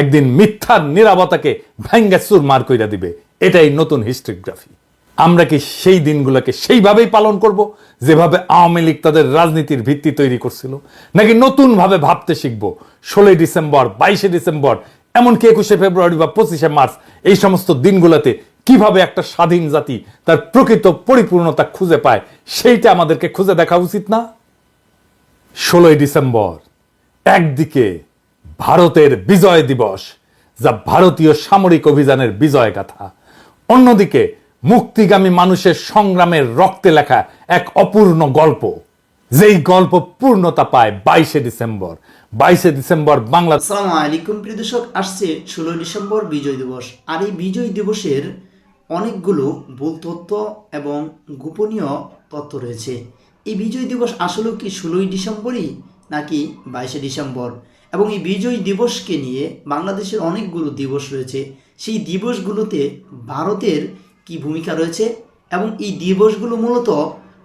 একদিন মিথ্যার নিরাপত্তাকে ভেঙ্গে মার কইরা দিবে। এটাই নতুন হিস্ট্রিগ্রাফি। আমরা কি সেই দিনগুলোকে সেইভাবেই পালন করব, যেভাবে আওয়ামী লীগ তাদের রাজনীতির ভিত্তি তৈরি করছিল? নাকি নতুনভাবে ভাবতে শিখব, ষোলোই ডিসেম্বর, বাইশে ডিসেম্বর, এমনকি একুশে ফেব্রুয়ারি বা পঁচিশে মার্চ, এই সমস্ত দিনগুলোতে কীভাবে একটা স্বাধীন জাতি তার প্রকৃত পরিপূর্ণতা খুঁজে পায়, সেইটা আমাদেরকে খুঁজে দেখা উচিত না? ষোলোই ডিসেম্বর, একদিকে ভারতের বিজয় দিবস, যা ভারতীয় সামরিক অভিযানের বিজয় গাথা অন্যদিকে, মুক্তিগামী মানুষের সংগ্রামের রক্তে লেখা এক অপূর্ণ গল্প। যেই গল্প পূর্ণতা পায় বাইশে ডিসেম্বর। বাইশে ডিসেম্বর বাংলা আসসালামু আলাইকুম প্রিয় দর্শক, আসছে ষোলোই ডিসেম্বর বিজয় দিবস। আর এই বিজয় দিবসের অনেকগুলো ভুল তথ্য এবং গোপনীয় তথ্য রয়েছে। এই বিজয় দিবস আসলেও কি ষোলোই ডিসেম্বরই নাকি বাইশে ডিসেম্বর? এবং এই বিজয় দিবসকে নিয়ে বাংলাদেশের অনেকগুলো দিবস রয়েছে। সেই দিবসগুলোতে ভারতের কি ভূমিকা রয়েছে? এবং এই দিবসগুলো মূলত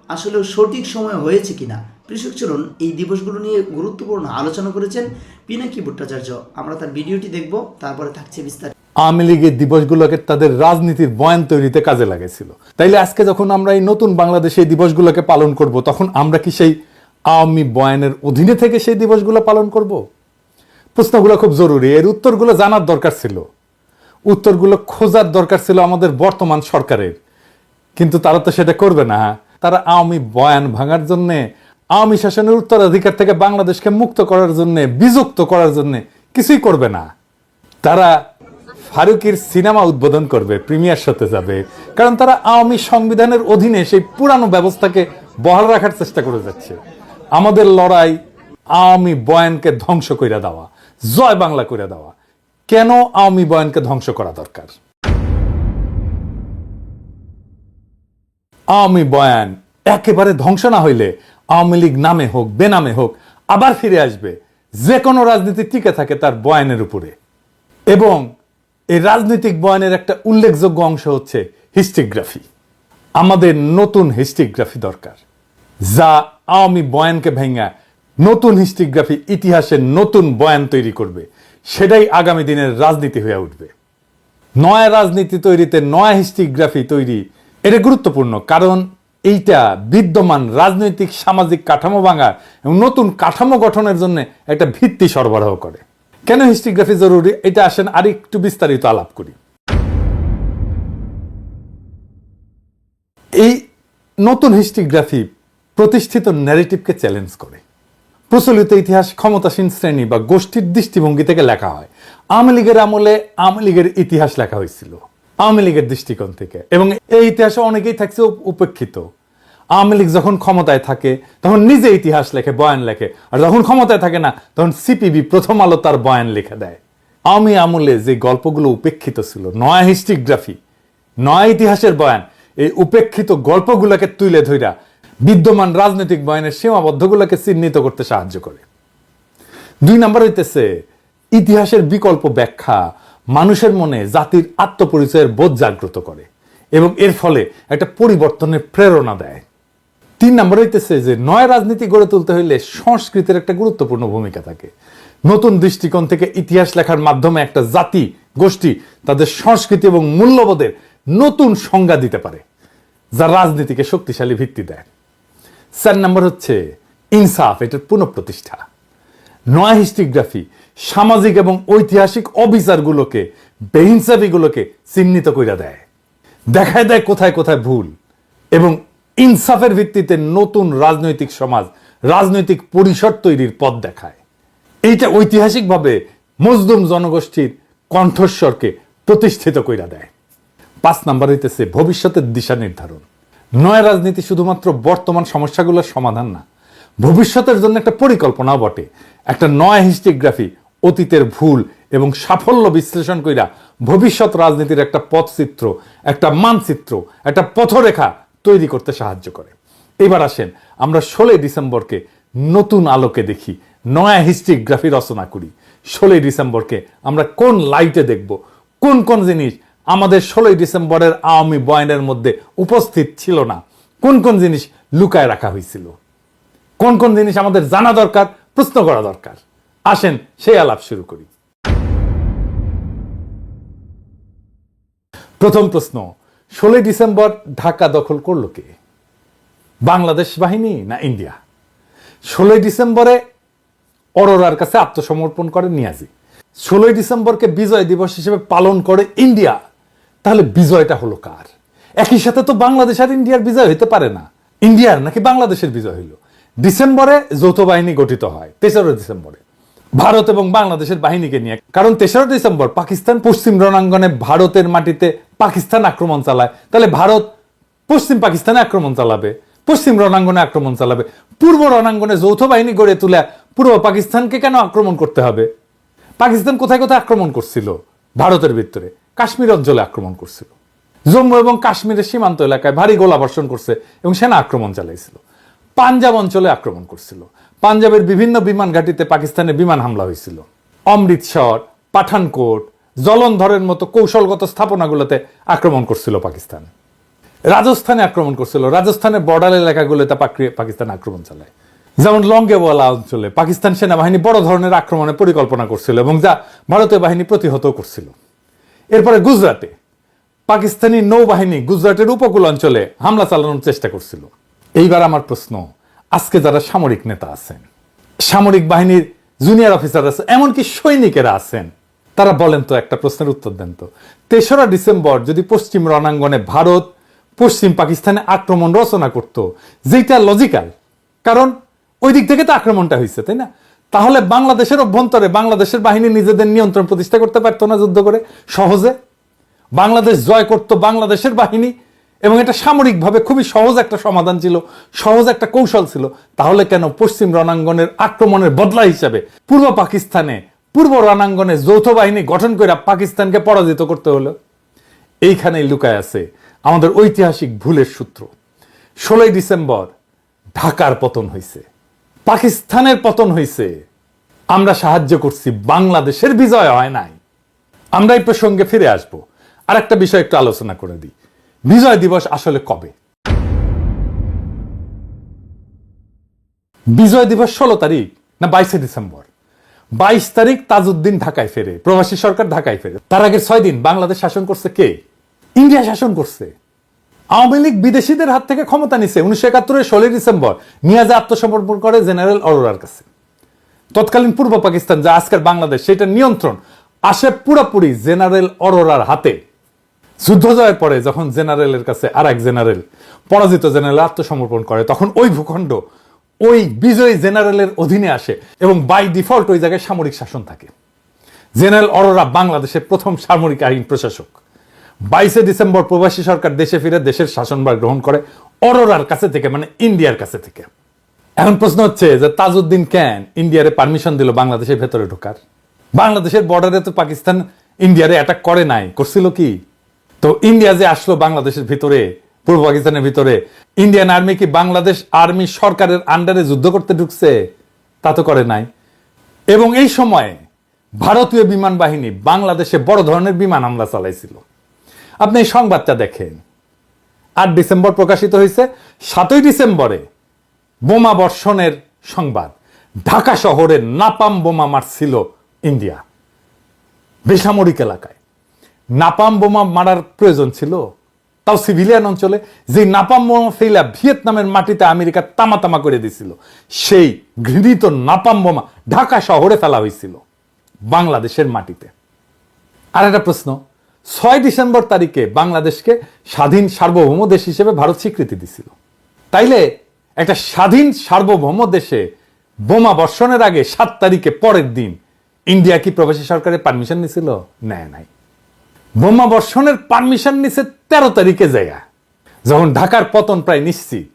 আসলে সঠিক সময় হয়েছে কিনা? কৃষক চলুন এই দিবসগুলো নিয়ে গুরুত্বপূর্ণ আলোচনা করেছেন পিনাকি ভট্টাচার্য। আমরা তার ভিডিওটি দেখব, তারপরে থাকছে বিস্তারিত। আওয়ামী লীগের দিবসগুলোকে তাদের রাজনীতির বয়ান তৈরিতে কাজে লাগেছিল তাইলে আজকে যখন আমরা এই নতুন বাংলাদেশে এই দিবসগুলোকে পালন করব, তখন আমরা কি সেই আওয়ামী বয়ানের অধীনে থেকে সেই দিবসগুলো পালন করব? প্রশ্নগুলো খুব জরুরি। এর উত্তরগুলো জানার দরকার ছিল। উত্তরগুলো খোঁজার দরকার ছিল আমাদের বর্তমান সরকারের। কিন্তু তারা তো সেটা করবে না। তারা আওয়ামী বয়ান ভাঙার জন্যে, আওয়ামী শাসনের উত্তরাধিকার থেকে বাংলাদেশকে মুক্ত করার জন্য, বিযুক্ত করার জন্য কিছুই করবে না। তারা ফারুকির সিনেমা উদ্বোধন করবে, প্রিমিয়ার সাথে যাবে। কারণ তারা আওয়ামী সংবিধানের অধীনে সেই পুরানো ব্যবস্থাকে বহাল রাখার চেষ্টা করে যাচ্ছে। আমাদের লড়াই আওয়ামী বয়ানকে ধ্বংস করে দেওয়া, জয় বাংলা করে দেওয়া। কেন আওয়ামী বয়ানকে ধ্বংস করা দরকার? আওয়ামী বয়ান একেবারে ধ্বংস না হইলে আওয়ামী লীগ নামে হোক, বেনামে হোক, আবার ফিরে আসবে। যে কোনো রাজনীতি টিকে থাকে তার বয়ানের উপরে। এবং এই রাজনৈতিক বয়ানের একটা উল্লেখযোগ্য অংশ হচ্ছে হিস্টিগ্রাফি। আমাদের নতুন হিস্টিগ্রাফি দরকার, যা আওয়ামী বয়ানকে ভেঙা নতুন হিস্টিগ্রাফি ইতিহাসের নতুন বয়ান তৈরি করবে। সেটাই আগামী দিনের রাজনীতি হয়ে উঠবে। নয়া রাজনীতি তৈরিতে নয়া হিস্টিগ্রাফি তৈরি, এটা গুরুত্বপূর্ণ কারণ এইটা বিদ্যমান রাজনৈতিক সামাজিক কাঠামো ভাঙার এবং নতুন কাঠামো গঠনের জন্য একটা ভিত্তি সরবরাহ করে। কেন হিস্টিগ্রাফি জরুরি? এটা আসেন আর একটু বিস্তারিত আলাপ করি। এই নতুন হিস্ট্রিগ্রাফি প্রতিষ্ঠিত ন্যারেটিভকে চ্যালেঞ্জ করে। প্রচলিত ইতিহাস ক্ষমতাসীন শ্রেণি বা গোষ্ঠীর দৃষ্টিভঙ্গি থেকে লেখা হয়। আওয়ামী লীগের আমলে আওয়ামী লীগের ইতিহাস লেখা হয়েছিল, আওয়ামী লীগের দৃষ্টিকোণ থেকে। এবং এই ইতিহাসে অনেকেই থাকছে উপেক্ষিত। আওয়ামী লীগ যখন ক্ষমতায় থাকে, তখন নিজে ইতিহাস লেখে, বয়ান লেখে। আর যখন ক্ষমতায় থাকে না, তখন সিপিবি প্রথম আলো তার বয়ান লিখে দেয়। আওয়ামী আমলে যে গল্পগুলো উপেক্ষিত ছিল, নয়া হিস্ট্রিগ্রাফি, নয়া ইতিহাসের বয়ান, এই উপেক্ষিত গল্পগুলোকে তুলে ধইরা বিদ্যমান রাজনৈতিক বয়ানের সীমাবদ্ধগুলোকে চিহ্নিত করতে সাহায্য করে। দুই নাম্বার হইতেছে, ইতিহাসের বিকল্প ব্যাখ্যা মানুষের মনে জাতির আত্মপরিচয়ের বোধ জাগ্রত করে এবং এর ফলে একটা পরিবর্তনের প্রেরণা দেয়। তিন নম্বর হইতেছে যে, নয় রাজনীতি গড়ে তুলতে হইলে সংস্কৃতির একটা গুরুত্বপূর্ণ ভূমিকা থাকে। নতুন দৃষ্টিকোণ থেকে ইতিহাস লেখার মাধ্যমে একটা জাতি, গোষ্ঠী তাদের সংস্কৃতি এবং মূল্যবোধের নতুন সংজ্ঞা দিতে পারে, যা রাজনীতিকে শক্তিশালী ভিত্তি দেয়। চার নম্বর হচ্ছে ইনসাফ এটার পুনঃপ্রতিষ্ঠা। নয়া হিস্টিগ্রাফি, সামাজিক এবং ঐতিহাসিক অবিচারগুলোকে, বেহিংসাবিগুলোকে চিহ্নিত করে দেয়। দেখায় দেয় কোথায় কোথায় ভুল। এবং ইনসাফের ভিত্তিতে নতুন রাজনৈতিক সমাজ, রাজনৈতিক পরিসর তৈরির পথ দেখায়। এইটা ঐতিহাসিকভাবে মজদুম জনগোষ্ঠীর কণ্ঠস্বরকে প্রতিষ্ঠিত কইরা দেয়। পাঁচ নাম্বার হইতেছে ভবিষ্যতের দিশা নির্ধারণ। নয় রাজনীতি শুধুমাত্র বর্তমান সমস্যাগুলোর সমাধান না, ভবিষ্যতের জন্য একটা পরিকল্পনাও বটে। একটা নয় হিস্ট্রিগ্রাফি অতীতের ভুল এবং সাফল্য বিশ্লেষণ কইরা ভবিষ্যৎ রাজনীতির একটা পথচিত্র, একটা মানচিত্র, একটা পথরেখা তৈরি করতে সাহায্য করে। এবার আসেন, আমরা ষোলোই ডিসেম্বরকে নতুন আলোকে দেখি, নয়া হিস্ট্রিগ্রাফি রচনা করি। ষোলোই ডিসেম্বরকে আমরা কোন লাইটে দেখব, কোন কোন জিনিস আমাদের ষোলোই ডিসেম্বরের আওয়ামী বয়ানের মধ্যে উপস্থিত ছিল না। কোন কোন জিনিস লুকায় রাখা হয়েছিল? কোন কোন জিনিস আমাদের জানা দরকার, প্রশ্ন করা দরকার? আসেন, সেই আলাপ শুরু করি। প্রথম প্রশ্ন, ষোলোই ডিসেম্বর ঢাকা দখল করল কে? বাংলাদেশ বাহিনী না ইন্ডিয়া? ষোলোই ডিসেম্বরে অরোরার কাছে আত্মসমর্পণ করে নিয়াজি। ষোলোই ডিসেম্বরকে বিজয় দিবস হিসেবে পালন করে ইন্ডিয়া। তাহলে বিজয়টা হলো কার? একই সাথে তো বাংলাদেশ আর ইন্ডিয়ার বিজয় হইতে পারে না। ইন্ডিয়ার নাকি বাংলাদেশের বিজয় হইল? ডিসেম্বরে যৌথ বাহিনী গঠিত হয়, তেসরা ডিসেম্বরে। ভারত এবং বাংলাদেশের বাহিনীকে নিয়ে, কারণ তেসরা ডিসেম্বর পাকিস্তান পশ্চিম রণাঙ্গনে ভারতের মাটিতে পাকিস্তান আক্রমণ চালায়। তাহলে ভারত পশ্চিম পাকিস্তানে আক্রমণ চালাবে, পশ্চিম রণাঙ্গনে আক্রমণ চালাবে। পূর্ব রণাঙ্গনে যৌথ বাহিনী গড়ে তুলে পূর্ব পাকিস্তানকে কেন আক্রমণ করতে হবে? পাকিস্তান কোথায় কোথায় আক্রমণ করছিল ভারতের ভিতরে? কাশ্মীর অঞ্চলে আক্রমণ করছিল। জম্মু এবং কাশ্মীরের সীমান্ত এলাকায় ভারী গোলাবর্ষণ করছে এবং সেনা আক্রমণ চালাইছিল। পাঞ্জাব অঞ্চলে আক্রমণ করছিল। পাঞ্জাবের বিভিন্ন বিমান ঘাঁটিতে পাকিস্তানের বিমান হামলা হয়েছিল। অমৃতসর পাঠানকোট, জলন্ধরের মতো কৌশলগত স্থাপনাগুলোতে আক্রমণ করছিল পাকিস্তান। রাজস্থানে আক্রমণ করছিল। রাজস্থানের বর্ডার এলাকাগুলোতে পাকি- পাকিস্তান আক্রমণ চালায়। যেমন লঙ্গেওয়ালা অঞ্চলে পাকিস্তান সেনাবাহিনী বড় ধরনের আক্রমণের পরিকল্পনা করছিল এবং যা ভারতীয় বাহিনী প্রতিহত করছিল। এরপরে গুজরাটে। পাকিস্তানি নৌবাহিনী গুজরাটের উপকূল অঞ্চলে হামলা চালানোর চেষ্টা করছিল। এইবার আমার প্রশ্ন, আজকে যারা সামরিক নেতা আছেন, সামরিক বাহিনীর জুনিয়র অফিসার আছে, এমনকি সৈনিকেরা আছেন, তারা বলেন তো একটা প্রশ্নের উত্তর দেন তো। তেসরা ডিসেম্বর যদি পশ্চিম রণাঙ্গনে ভারত পশ্চিম পাকিস্তানে আক্রমণ রচনা করত, যেটা লজিক্যাল কারণ ওই দিক থেকে তো আক্রমণটা হয়েছে, তাই না? তাহলে বাংলাদেশের অভ্যন্তরে বাংলাদেশের বাহিনী নিজেদের নিয়ন্ত্রণ প্রতিষ্ঠা করতে পারতো না যুদ্ধ করে? সহজে? বাংলাদেশ জয় করত বাংলাদেশের বাহিনী এবং এটা সামরিকভাবে খুবই সহজ একটা সমাধান ছিল, সহজ একটা কৌশল ছিল। তাহলে কেন পশ্চিম রণাঙ্গনের আক্রমণের বদলা হিসাবে পূর্ব পাকিস্তানে, পূর্ব রণাঙ্গনে যৌথ বাহিনী গঠন করে পাকিস্তানকে পরাজিত করতে হলো? এইখানেই লুকায় আছে আমাদের ঐতিহাসিক ভুলের সূত্র। ষোলোই ডিসেম্বর ঢাকার পতন হয়েছে পাকিস্তানের পতন হয়েছে আমরা সাহায্য করছি, বাংলাদেশের বিজয় হয় নাই। আমরা এই প্রসঙ্গে ফিরে আসব। আর একটা বিষয় একটু আলোচনা করে দিই। বিজয় দিবস আসলে কবে? বিজয় দিবস ষোলো তারিখ না বাইশে ডিসেম্বর? বাইশ তারিখ তাজউদ্দিন ঢাকায় ফেরে, প্রবাসী সরকার ঢাকায় ফেরে। তার আগে ছয় দিন বাংলাদেশ শাসন করছে কে? ইন্ডিয়া শাসন করছে। আওয়ামী লীগ বিদেশিদের হাত থেকে ক্ষমতা নিছে। উনিশশো একাত্তরের ষোলোই ডিসেম্বর। নিয়াজে আত্মসমর্পণ করে জেনারেল অরোরার কাছে। তৎকালীন পূর্ব পাকিস্তান, যা আজকের বাংলাদেশ সেটা নিয়ন্ত্রণ আসে পুরোপুরি জেনারেল অরোরার হাতে। যুদ্ধ জয়ের পরে যখন জেনারেলের কাছে আর এক জেনারেল, পরাজিত জেনারেল আত্মসমর্পণ করে, তখন ওই ভূখণ্ড, ওই বিজয়ী জেনারেলের অধীনে আসে এবং বাই ডিফল্ট ওই জায়গায় সামরিক শাসন থাকে। জেনারেল অরোরা বাংলাদেশের প্রথম সামরিক আইন প্রশাসক। বাইশে ডিসেম্বর প্রবাসী সরকার দেশে ফিরে দেশের শাসনভার গ্রহণ করে অরোরার কাছে থেকে মানে ইন্ডিয়ার কাছে থেকে। এখন প্রশ্ন হচ্ছে যে তাজউদ্দিন কেন ইন্ডিয়ারে পারমিশন দিল বাংলাদেশের ভেতরে ঢোকার? বাংলাদেশের বর্ডারে তো পাকিস্তান ইন্ডিয়ারে অ্যাটাক করে নাই, করছিল কি? তো ইন্ডিয়া যে আসলো বাংলাদেশের ভিতরে, পূর্ব পাকিস্তানের ভিতরে, ইন্ডিয়ান আর্মি কি বাংলাদেশ আর্মি সরকারের আন্ডারে যুদ্ধ করতে ঢুকছে? তা তো করে নাই। এবং এই সময়ে ভারতীয় বিমান বাহিনী বাংলাদেশে বড় ধরনের বিমান হামলা চালাইছিল। আপনি এই সংবাদটা দেখেন। আট ডিসেম্বর প্রকাশিত হয়েছে। সাতই ডিসেম্বরে বোমা বর্ষণের সংবাদ। ঢাকা শহরে নাপাম বোমা মারছিল ইন্ডিয়া। বেসামরিক এলাকায়। নাপাম বোমা মারার প্রয়োজন ছিল। তাও সিভিলিয়ান অঞ্চলে যে নাপাম বোমা ফেলা ভিয়েতনামের মাটিতে আমেরিকা তামা তামা করে দিছিল, সেই ঘৃণিত নাপাম বোমা ঢাকা শহরে ফেলা হয়েছিল বাংলাদেশের মাটিতে। আর একটা প্রশ্ন ছয় ডিসেম্বর তারিখে বাংলাদেশকে স্বাধীন সার্বভৌম দেশ হিসেবে ভারত স্বীকৃতি দিছিল। তাইলে একটা স্বাধীন সার্বভৌম দেশে বোমা বর্ষণের আগে সাত তারিখে পরের দিন ইন্ডিয়া কি প্রবাসী সরকারের পারমিশন নিছিল? নেয় নাই। বোমা বর্ষণের পারমিশন নিছে তেরো তারিখে জায়গা যখন ঢাকার পতন প্রায় নিশ্চিত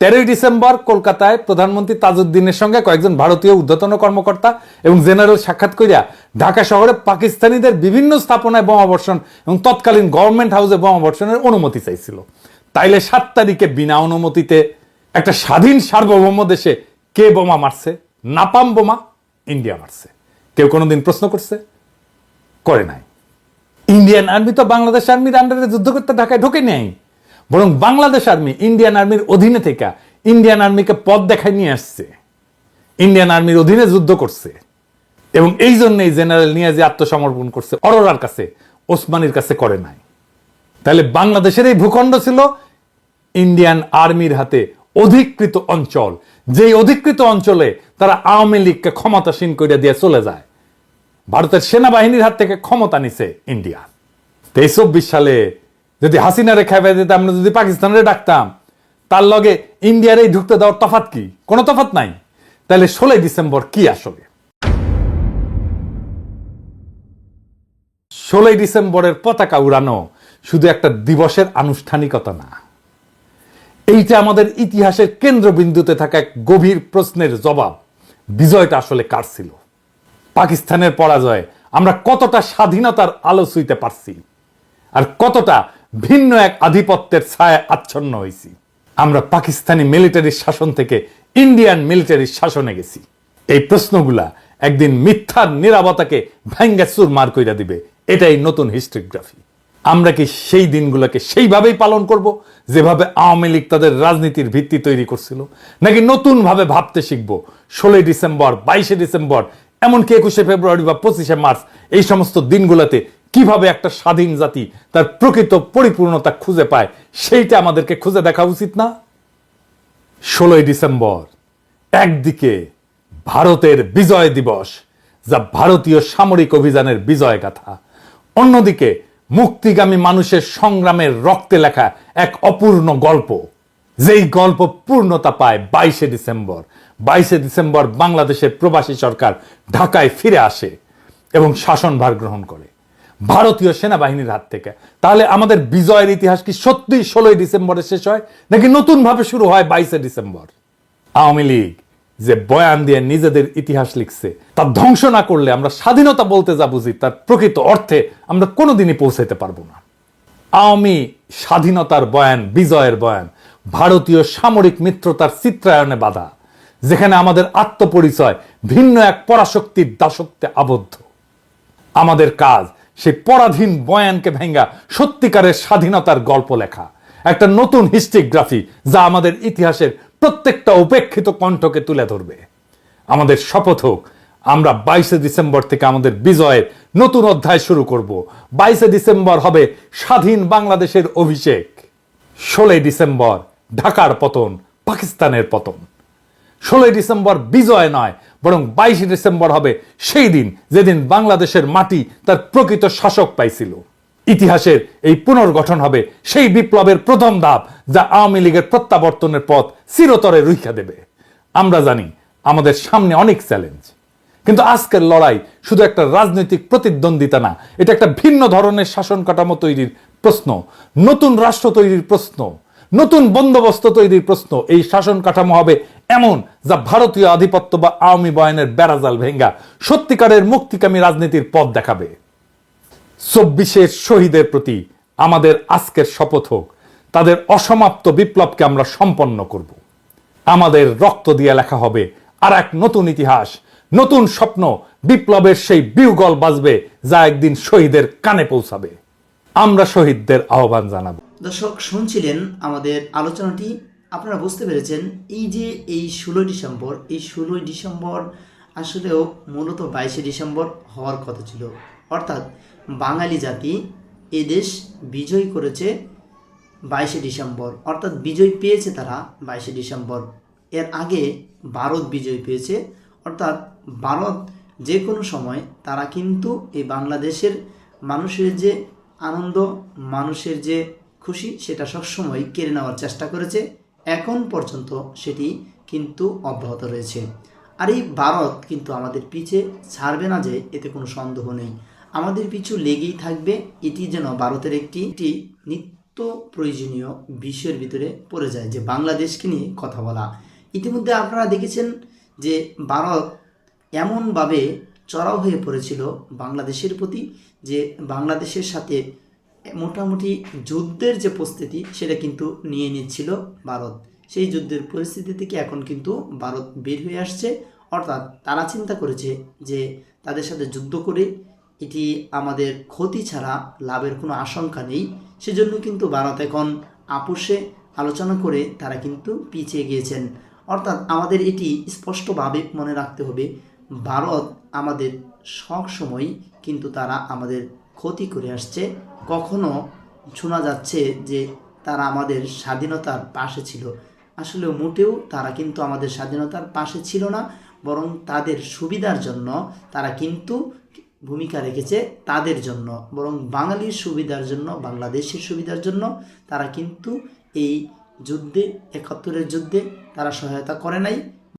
তেরোই ডিসেম্বর কলকাতায় প্রধানমন্ত্রী তাজউদ্দিনের সঙ্গে কয়েকজন ভারতীয় ঊর্ধ্বতন কর্মকর্তা এবং জেনারেল সাক্ষাৎ করিয়া ঢাকা শহরে পাকিস্তানিদের বিভিন্ন স্থাপনায় বোমা বর্ষণ এবং তৎকালীন গভর্নমেন্ট হাউসে বোমা বর্ষণের অনুমতি চাইছিল। তাইলে সাত তারিখে বিনা অনুমতিতে একটা স্বাধীন সার্বভৌম দেশে কে বোমা মারছে? নাপাম বোমা, ইন্ডিয়া মারছে। কেউ কোনোদিন প্রশ্ন করছে? করে নাই। ইন্ডিয়ান আর্মি তো বাংলাদেশ আর্মির আন্ডারে যুদ্ধ করতে ঢাকায় ঢোকে নেই বরং বাংলাদেশ আর্মি, ইন্ডিয়ান আর্মির অধীনে থেকে ইন্ডিয়ান আর্মিকে পথ দেখায় নিয়ে আসছে। ইন্ডিয়ান আর্মির অধীনে যুদ্ধ করছে। এবং এই জন্যই জেনারেল নিয়াজি আত্মসমর্পণ করছে। অরোরার কাছে, ওসমানীর কাছে করে নাই। তাহলে বাংলাদেশের এই ভূখণ্ড ছিল ইন্ডিয়ান আর্মির হাতে অধিকৃত অঞ্চল। যেই অধিকৃত অঞ্চলে তারা আওয়ামী লীগকে ক্ষমতাসীন করে দিয়ে চলে যায়, ভারতের সেনাবাহিনীর হাত থেকে ক্ষমতা নিছে ইন্ডিয়া। তেইশ চব্বিশ সালে যদি হাসিনারে খেপে দিতে আমরা যদি পাকিস্তানের ডাকতাম, তার লগে ইন্ডিয়ার এই ঢুকতে দেওয়ার তফাত কি? কোনো তফাত নাই। তাহলে ষোলোই ডিসেম্বর কি আসলে? ষোলোই ডিসেম্বরের পতাকা উড়ানো শুধু একটা দিবসের আনুষ্ঠানিকতা না। এইটা আমাদের ইতিহাসের কেন্দ্রবিন্দুতে থাকা এক গভীর প্রশ্নের জবাব। বিজয়টা আসলে কার ছিল? পাকিস্তানের পরাজয়ে আমরা কতটা স্বাধীনতার আলো ছুঁইতে পারছি? আর কতটা ভিন্ন এক আধিপত্যের ছায়া আচ্ছন্ন হয়েছি আমরা পাকিস্তানি মিলিটারির শাসন থেকে ইন্ডিয়ান মিলিটারির শাসনে গেছি। এই প্রশ্নগুলা একদিন মিথ্যার নিরাপত্তাকে ভেঙ্গে মার কইরা দিবে। এটাই নতুন হিস্ট্রিগ্রাফি। আমরা কি সেই দিনগুলোকে সেইভাবেই পালন করব, যেভাবে আওয়ামী লীগ তাদের রাজনীতির ভিত্তি তৈরি করছিল? নাকি নতুনভাবে ভাবতে শিখব, ষোলোই ডিসেম্বর, বাইশে ডিসেম্বর, এমনকি একুশে ফেব্রুয়ারি বা পঁচিশে মার্চ, এই সমস্ত দিনগুলোতে কীভাবে একটা স্বাধীন জাতি তার প্রকৃত পরিপূর্ণতা খুঁজে পায়, সেইটা আমাদেরকে খুঁজে দেখা উচিত না? ষোলোই ডিসেম্বর, একদিকে ভারতের বিজয় দিবস, যা ভারতীয় সামরিক অভিযানের বিজয় গাথা অন্যদিকে মুক্তিগামী মানুষের সংগ্রামের রক্তে লেখা এক অপূর্ণ গল্প, যেই গল্প পূর্ণতা পায় বাইশে ডিসেম্বর। বাইশে ডিসেম্বর বাংলাদেশের প্রবাসী সরকার ঢাকায় ফিরে আসে এবং শাসনভার গ্রহণ করে। ভারতীয় সেনাবাহিনীর হাত থেকে। তাহলে আমাদের বিজয়ের ইতিহাস কি সত্যি ষোলোই ডিসেম্বরে শেষ হয়, নাকি নতুন ভাবে শুরু হয় বাইশে ডিসেম্বর? আওয়ামী লীগ যে বয়ান দিয়ে নিজেদের ইতিহাস লিখছে তা ধ্বংস না করলে আমরা স্বাধীনতা বলতে যা বুঝি, তার প্রকৃত অর্থে আমরা কোনোদিনই পৌঁছাতে পারব না। আওয়ামী স্বাধীনতার বয়ান, বিজয়ের বয়ান, ভারতীয় সামরিক মিত্রতার চিত্রায়নে বাধা, যেখানে আমাদের আত্মপরিচয় ভিন্ন এক পরাশক্তির দাসত্বে আবদ্ধ। আমাদের কাজ সেই পরাধীন বয়ানকে ভেঙ্গা সত্যিকারের স্বাধীনতার গল্প লেখা। একটা নতুন হিস্ট্রিগ্রাফি যা আমাদের ইতিহাসের প্রত্যেকটা উপেক্ষিত কণ্ঠকে তুলে ধরবে। আমাদের শপথ হোক, আমরা বাইশে ডিসেম্বর থেকে আমাদের বিজয়ের নতুন অধ্যায় শুরু করব। বাইশে ডিসেম্বর হবে স্বাধীন বাংলাদেশের অভিষেক। ষোলোই ডিসেম্বর ঢাকার পতন, পাকিস্তানের পতন। ষোলোই ডিসেম্বর বিজয় নয়, বরং বাইশে ডিসেম্বর হবে সেই দিন যেদিন বাংলাদেশের মাটি তার প্রকৃত শাসক পাইছিল। ইতিহাসের এই পুনর্গঠন হবে সেই বিপ্লবের প্রথম ধাপ যা আওয়ামী লীগের প্রত্যাবর্তনের পথ চিরতরে রুখা দেবে। আমরা জানি আমাদের সামনে অনেক চ্যালেঞ্জ, কিন্তু আজকের লড়াই শুধু একটা রাজনৈতিক প্রতিদ্বন্দ্বিতা না, এটা একটা ভিন্ন ধরনের শাসন কাঠামো তৈরির প্রশ্ন, নতুন রাষ্ট্র তৈরির প্রশ্ন, নতুন বন্দোবস্ত তৈরির প্রশ্ন, এই শাসন কাঠামো হবে এমন যা ভারতীয় আধিপত্য বা আওয়ামী বয়ানের বেড়াজাল ভেঙ্গা সত্যিকারের মুক্তিকামী রাজনীতির পথ দেখাবে। চব্বিশের শহীদের প্রতি আমাদের আজকের শপথ হোক, তাদের অসমাপ্ত বিপ্লবকে আমরা সম্পন্ন করব। আমাদের রক্ত দিয়ে লেখা হবে, আর এক নতুন ইতিহাস, নতুন স্বপ্ন, বিপ্লবের সেই বিউগল বাজবে যা একদিন শহীদের কানে পৌঁছাবে। আমরা শহীদদের আহ্বান জানাব। দর্শক, শুনছিলেন আমাদের আলোচনাটি। আপনারা বুঝতে পেরেছেন, এই যে এই ষোলোই ডিসেম্বর, এই ষোলোই ডিসেম্বর আসলেও মূলত বাইশে ডিসেম্বর হওয়ার কথা ছিল। অর্থাৎ বাঙালি জাতি এদেশ বিজয় করেছে বাইশে ডিসেম্বর। অর্থাৎ বিজয় পেয়েছে তারা বাইশে ডিসেম্বর। এর আগে ভারত বিজয় পেয়েছে। অর্থাৎ ভারত যে কোনো সময় তারা কিন্তু এই বাংলাদেশের মানুষের যে আনন্দ, মানুষের যে খুশি, সেটা সবসময় কেড়ে নেওয়ার চেষ্টা করেছে। এখন পর্যন্ত সেটি কিন্তু অব্যাহত রয়েছে। আর এই ভারত কিন্তু আমাদের পিছে ছাড়বে না যে এতে কোনো সন্দেহ নেই। আমাদের পিছু লেগেই থাকবে, এটি যেন ভারতের একটি একটি নিত্য প্রয়োজনীয় বিষয়ের ভিতরে পড়ে যায় যে বাংলাদেশকে নিয়ে কথা বলা। ইতিমধ্যে আপনারা দেখেছেন যে ভারত এমনভাবে চড়াও হয়ে পড়েছিল বাংলাদেশের প্রতি যে বাংলাদেশের সাথে মোটামুটি যুদ্ধের যে প্রস্তুতি, সেটা কিন্তু নিয়ে নিচ্ছিল ভারত। সেই যুদ্ধের পরিস্থিতি থেকে এখন কিন্তু ভারত বের হয়ে আসছে। অর্থাৎ তারা চিন্তা করেছে যে তাদের সাথে যুদ্ধ করে এটি আমাদের ক্ষতি ছাড়া লাভের কোনো আশঙ্কা নেই। সেজন্য কিন্তু ভারত এখন আপোষে আলোচনা করে তারা কিন্তু পিছিয়ে গিয়েছেন। অর্থাৎ আমাদের এটি স্পষ্টভাবে মনে রাখতে হবে, ভারত আমাদের সব সময় কিন্তু তারা আমাদের ক্ষতি করে আসছে। কখনো শোনা যাচ্ছে যে তারা আমাদের স্বাধীনতার পাশে ছিল। আসলে মোটেও তারা কিন্তু আমাদের স্বাধীনতার পাশে ছিল না, বরং তাদের সুবিধার জন্য তারা কিন্তু ভূমিকা রেখেছে তাদের জন্য। বরং বাঙালির সুবিধার জন্য, বাংলাদেশের সুবিধার জন্য তারা কিন্তু এই যুদ্ধে, একাত্তরের যুদ্ধে তারা সহায়তা করে নাই।